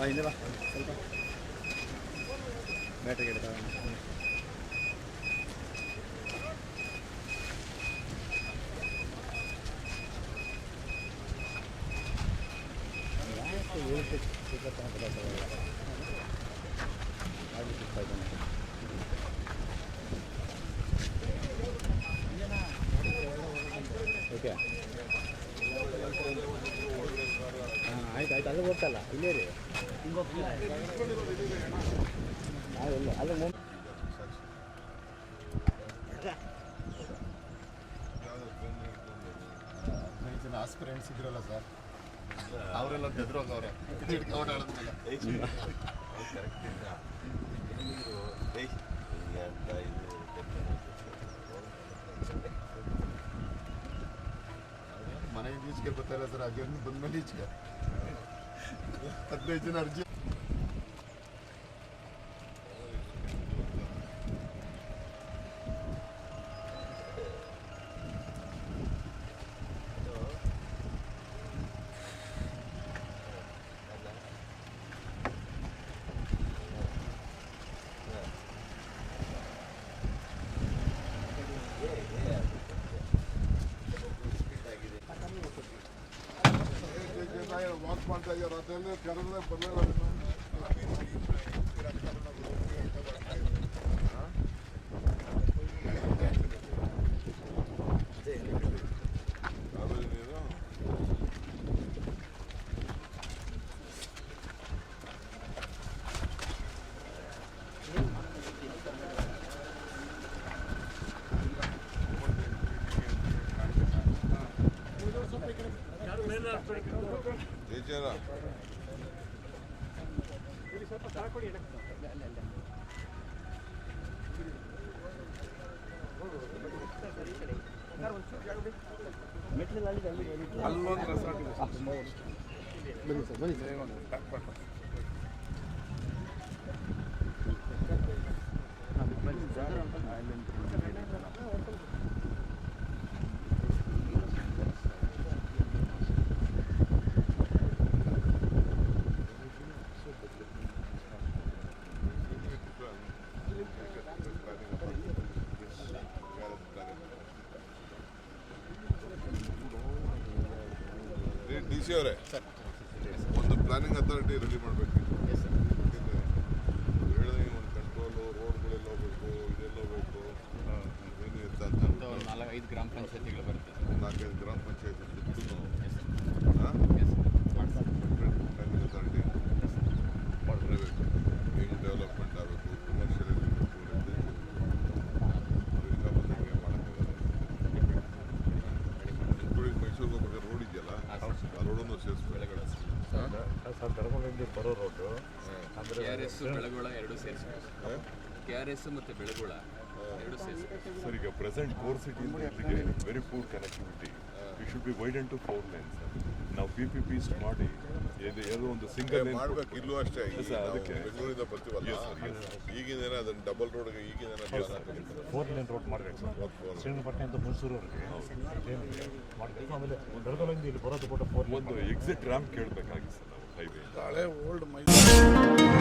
ಹಿಂದೆ ಬಾ ಸ್ವಲ್ಪ ಬ್ಯಾಟ್ರಿ ಗಿಡ ಓಕೆ ಹಾಂ ಆಯ್ತು ಆಯ್ತು ಅಲ್ಲಿ ಗೊತ್ತಲ್ಲ ಇಲ್ಲೇ ರೀ ಇಲ್ಲ ಅಲ್ಲಿ ಆಸ್ಪಿರೆಂಟ್ಸ್ ಇದ್ರಲ್ಲ ಸರ್ ಅವರೆಲ್ಲ ಬೆದ್ರೋಗವ್ರೆ ಇಟ್ಕೊಂಡು ಆಡಿದ್ಮೇಲೆ Они личка пытались рагер, не бон личка. Одной динарди. ಅರ್ಜಿ ವಾಕ್ ಮಾಡ್ತಾ ಇದ್ದಾರೆ ಅಲ್ಲೊಂದು ರೆಸಾರ್ಟ್ ಇದೆ. ಬನ್ನಿ ಸರ್ ಬನ್ನಿ ಸರ್ ಬನ್ನಿ ಸರ್ ಸಿ ಅವರೇ. ಒಂದು ಪ್ಲಾನಿಂಗ್ ಅಥಾರಿಟಿ ರೆಡಿ ಮಾಡಬೇಕು. ಹೇಳಿದ್ರೆ ಒಂದು ಕಂಟ್ರೋಲು ರೋಡ್ಗಳೆಲ್ಲ ಹೋಗ್ಬೇಕು ಇದೆಲ್ಲ ಹೋಗ್ಬೇಕು. ಏನು ಇರ್ತದೆ ಅಂತ ಒಂದು ನಾಲ್ಕು ಐದು ಗ್ರಾಮ ಪಂಚಾಯತಿಗಳು ಬರುತ್ತೆ. ನಾಲ್ಕೈದು ಗ್ರಾಮ ಪಂಚಾಯತ್ ಬರೋ road K R S Belagola ಎರಡು ಸೇರಿಸ್ಬೇಕು ಕೆ ಆರ್ ಎಸ್ ಮತ್ತು ಬೆಳಗೊಳ ಎರಡು ಸೇರಿಸ್ಬೇಕು Sir, ಈಗ present core city very poor connectivity it should be end to four lane sir ನಾವು ಪಿ ಪಿ ಪೀಸ್ ಮಾಡಿ ಇದು ಏನೋ ಒಂದು ಸಿಂಗಲ್ ಲೇನ್ ಮಾಡ್ಬೇಕು ಇಲ್ಲೂ ಅಷ್ಟೇ. ಸರ್, ಅದಕ್ಕೆ. ಬೆಂಗಳೂರಿಂದ ಬರ್ತೀವಲ್ಲ? ಈಗಿನ ಏನೋ ಅದನ್ನ ಡಬಲ್ ರೋಡ್ಗೆ ಈಗಿನ ಫೋರ್ ಲೈನ್ ರೋಡ್ ಮಾಡಬೇಕು ಸರ್ ಶ್ರೀರಂಗಪಟ್ಟಣದಿಂದ ಮೈಸೂರವರೆಗೆ ಏನಿದೆ? ಮಾಡಬೇಕು. ಆಮೇಲೆ ಧರ್ಮಗಂಜಿ ಇಲ್ಲಿ ಬರೋದು ಕೂಡ ಫೋರ್ ಒಂದು ಎಕ್ಸಿಟ್ ರ್ಯಾಂಪ್ ಕೇಳಬೇಕಾಗಿತ್ತು ಸರ್ ಹೈವೇ ಓಲ್ಡ್ ಮೈಸೂರು.